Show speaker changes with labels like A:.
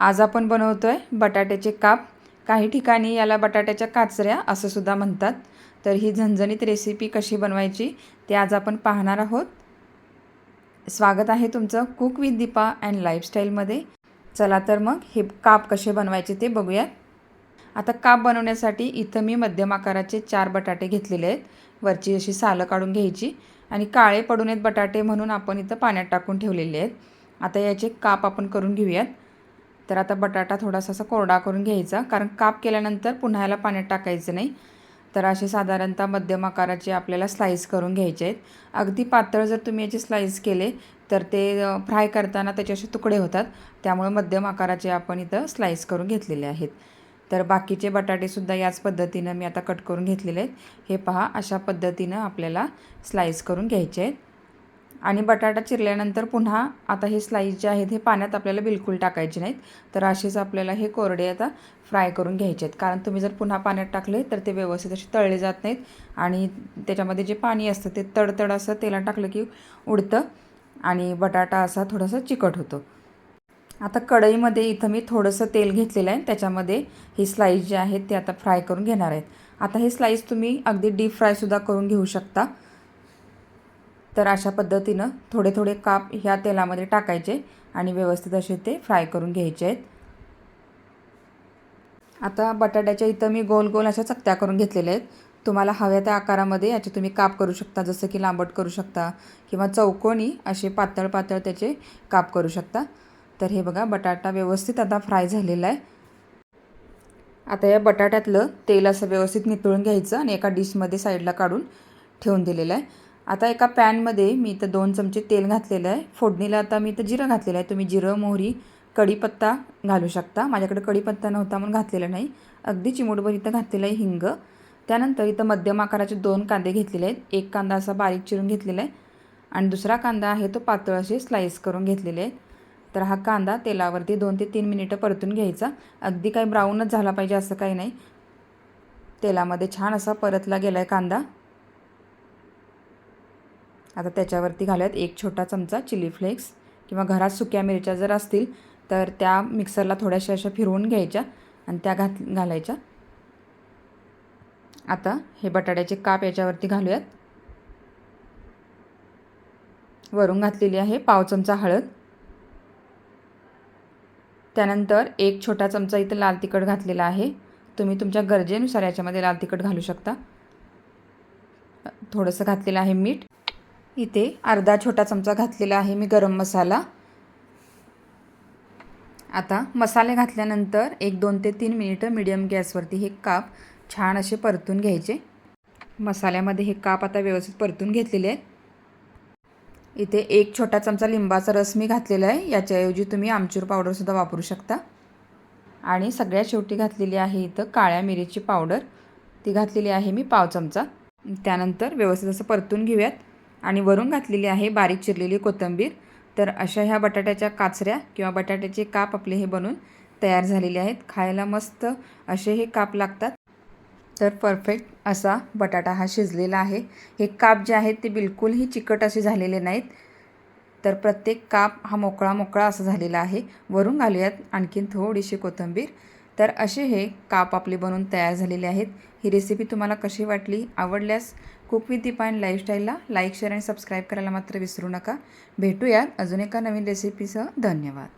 A: आज आपण बनवतो आहे बटाट्याचे काप. काही ठिकाणी याला बटाट्याच्या काचऱ्या असं सुद्धा म्हणतात. तर ही झणझणीत रेसिपी कशी बनवायची ते आज आपण पाहणार आहोत. स्वागत आहे तुमचं कुक विथ दीपा अँड लाईफस्टाईलमध्ये चला तर मग हे काप कसे बनवायचे ते बघूयात. आता काप बनवण्यासाठी इथं मी मध्यम आकाराचे चार बटाटे घेतलेले आहेत. वरची अशी सालं काढून घ्यायची आणि काळे पडून आहेत बटाटे म्हणून आपण इथं पाण्यात टाकून ठेवलेले आहेत. आता याचे काप आपण करून घेऊयात. तर आता बटाटा थोडासा असा कोरडा करून घ्यायचा कारण काप केल्यानंतर पुन्हा याला पाण्यात टाकायचं नाही. तर असे साधारणतः मध्यम आकाराचे आपल्याला स्लाईस करून घ्यायचे आहेत. अगदी पातळ जर तुम्ही याचे स्लाईस केले तर ते फ्राय करताना त्याचे असे तुकडे होतात. त्यामुळे मध्यम आकाराचे आपण इथं स्लाईस करून घेतलेले आहेत. तर बाकीचे बटाटेसुद्धा याच पद्धतीनं मी आता कट करून घेतलेले आहेत. हे पहा अशा पद्धतीनं आपल्याला स्लाईस करून घ्यायचे आहेत. आणि बटाटा चिरल्यानंतर पुन्हा आता हे स्लाईस जे आहेत हे पाण्यात आपल्याला बिलकुल टाकायचे नाहीत. तर असेच आपल्याला हे कोरडे आता फ्राय करून घ्यायचे आहेत. कारण तुम्ही जर पुन्हा पाण्यात टाकले तर ते व्यवस्थित असे तळले जात नाहीत. आणि त्याच्यामध्ये जे पाणी असतं ते तडतड असं तेलात टाकलं की उडतं आणि बटाटा असा थोडासा चिकट होतो. आता कढईमध्ये इथं मी थोडंसं तेल घेतलेलं आहे. त्याच्यामध्ये ही स्लाईस जे आहेत ते आता फ्राय करून घेणार आहेत. आता हे स्लाईस तुम्ही अगदी डीप फ्रायसुद्धा करून घेऊ शकता. तर अशा पद्धतीनं थोडे थोडे काप ह्या तेलामध्ये टाकायचे आणि व्यवस्थित असे ते फ्राय करून घ्यायचे आहेत. आता बटाट्याच्या इथं मी गोल गोल अशा चकत्या करून घेतलेल्या आहेत. तुम्हाला हव्या त्या आकारामध्ये याचे तुम्ही काप करू शकता जसं की लांबट करू शकता किंवा चौकोनी असे पातळ पातळ त्याचे काप करू शकता. तर हे बघा बटाटा व्यवस्थित आता फ्राय झालेला आहे. आता या बटाट्यातलं तेल असं व्यवस्थित नितळून घ्यायचं आणि एका डिशमध्ये साईडला काढून ठेवून दिलेलं आहे. आता एका पॅनमध्ये मी इथं दोन चमचे तेल घातलेलं आहे. फोडणीला आता मी इथं जिरं घातलेलं आहे. तुम्ही जिरं मोहरी कढीपत्ता घालू शकता. माझ्याकडे कढीपत्ता नव्हता म्हणून घातलेला नाही. अगदी चिमूटभर इथं घातलेलं आहे हिंग. त्यानंतर इथं मध्यम आकाराचे दोन कांदे घेतलेले आहेत. एक कांदा असा बारीक चिरून घेतलेला आहे. आणि दुसरा कांदा आहे तो पातळ असे स्लाईस करून घेतलेले आहेत. तर हा कांदा तेलावरती दोन ते तीन मिनिटं परतून घ्यायचा. अगदी काही ब्राऊनच झाला पाहिजे असं काही नाही. तेलामध्ये छान असा परतला गेला आहे कांदा. आता त्याच्यावरती घालूयात एक छोटा चमचा चिली फ्लेक्स किंवा घरात सुक्या मिरच्या जर असतील तर त्या मिक्सरला थोड्याशा अशा फिरवून घ्यायच्या आणि त्या घात घालायच्या. आता हे बटाट्याचे काप याच्यावरती घालूयात. वरून घातलेली आहे पाव चमचा हळद. त्यानंतर एक छोटा चमचा इथं लाल तिखट घातलेला आहे. तुम्ही तुमच्या गरजेनुसार याच्यामध्ये लाल तिखट घालू शकता. थोडंसं घातलेलं आहे मीठ. इथे अर्धा छोटा चमचा घातलेला आहे मी गरम मसाला. आता मसाले घातल्यानंतर एक दोन ते तीन मिनिटं मीडियम गॅसवरती हे काप छान असे परतून घ्यायचे. मसाल्यामध्ये हे काप आता व्यवस्थित परतून घेतलेले आहेत. इथे एक छोटा चमचा लिंबाचा रस मी घातलेला आहे. याच्याऐवजी तुम्ही आमचूर पावडरसुद्धा वापरू शकता. आणि सगळ्यात शेवटी घातलेली आहे इथं काळ्या मिरीची पावडर ती घातलेली आहे मी पाव चमचा. त्यानंतर व्यवस्थित असं परतून घेऊयात. आणि वरून घातलेली आहे बारीक चिरलेली कोथिंबीर. तर अशा ह्या बटाट्याच्या काचऱ्या किंवा बटाट्याचे काप आपले हे बनून तयार झालेले आहेत. खायला मस्त असे हे काप लागतात. तर परफेक्ट असा बटाटा हा शिजलेला आहे. हे काप जे आहेत ते बिलकुलही चिकट असे झालेले नाहीत. तर प्रत्येक काप हा मोकळा मोकळा असा झालेला आहे. वरून घालूयात आणखीन थोडीशी कोथिंबीर. तर असे हे काप आपले बनवून तयार झालेले आहेत. ही रेसिपी तुम्हाला कशी वाटली आवडल्यास कुक विथ दीपा अँड लाईफस्टाईलला लाईक शेअर आणि सबस्क्राईब करायला मात्र विसरू नका. भेटूयात अजून एका नवीन रेसिपीसह धन्यवाद.